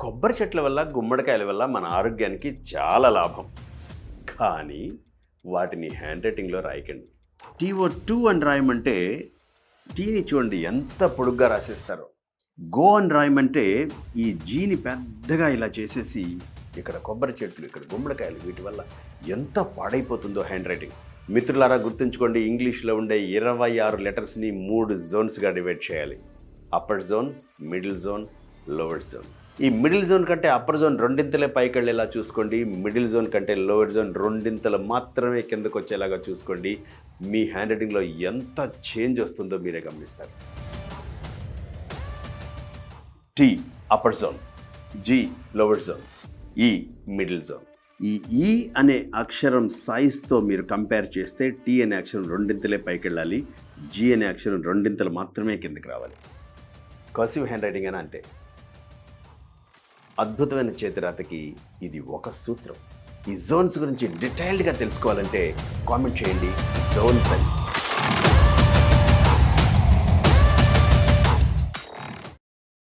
కొబ్బరి చెట్ల వల్ల గుమ్మడికాయల వల్ల మన ఆరోగ్యానికి చాలా లాభం. కానీ వాటిని హ్యాండ్ రైటింగ్లో రాయకండి. టీఓ టూ అని రాయమంటే టీని చూడండి ఎంత పొడుగ్గా రాసేస్తారో. గో అని రాయమంటే ఈ జీని పెద్దగా ఇలా చేసేసి ఇక్కడ కొబ్బరి చెట్లు ఇక్కడ గుమ్మడికాయలు వీటి వల్ల ఎంత పాడైపోతుందో హ్యాండ్ రైటింగ్. మిత్రులారా గుర్తుంచుకోండి ఇంగ్లీష్లో ఉండే ఇరవై ఆరు లెటర్స్ని మూడు జోన్స్గా డివైడ్ చేయాలి. Upper zone middle zone lower zone. ఈ మిడిల్ జోన్ కంటే అప్పర్ జోన్ రెండింతలే పైకి వెళ్ళేలా చూసుకోండి. మిడిల్ జోన్ కంటే లోవర్ జోన్ రెండింతలు మాత్రమే కిందకు వచ్చేలాగా చూసుకోండి. మీ హ్యాండ్ రైటింగ్లో ఎంత చేంజ్ వస్తుందో మీరే గమనిస్తారు. T upper zone. G lower zone. ఈ మిడిల్ జోన్. ఈ ఈ అనే అక్షరం సైజ్తో మీరు కంపేర్ చేస్తే టీ అనే అక్షరం రెండింతలే పైకి వెళ్ళాలి జీ అనే అక్షరం రెండింతలు మాత్రమే కిందకి రావాలి. కసివ్ హ్యాండ్ రైటింగ్ అని అంతే. అద్భుతమైన చేతిరాతకి ఇది ఒక సూత్రం. ఈ జోన్స్ గురించి డీటెయిల్డ్గా తెలుసుకోవాలంటే కామెంట్ చేయండి. జోన్స్ అని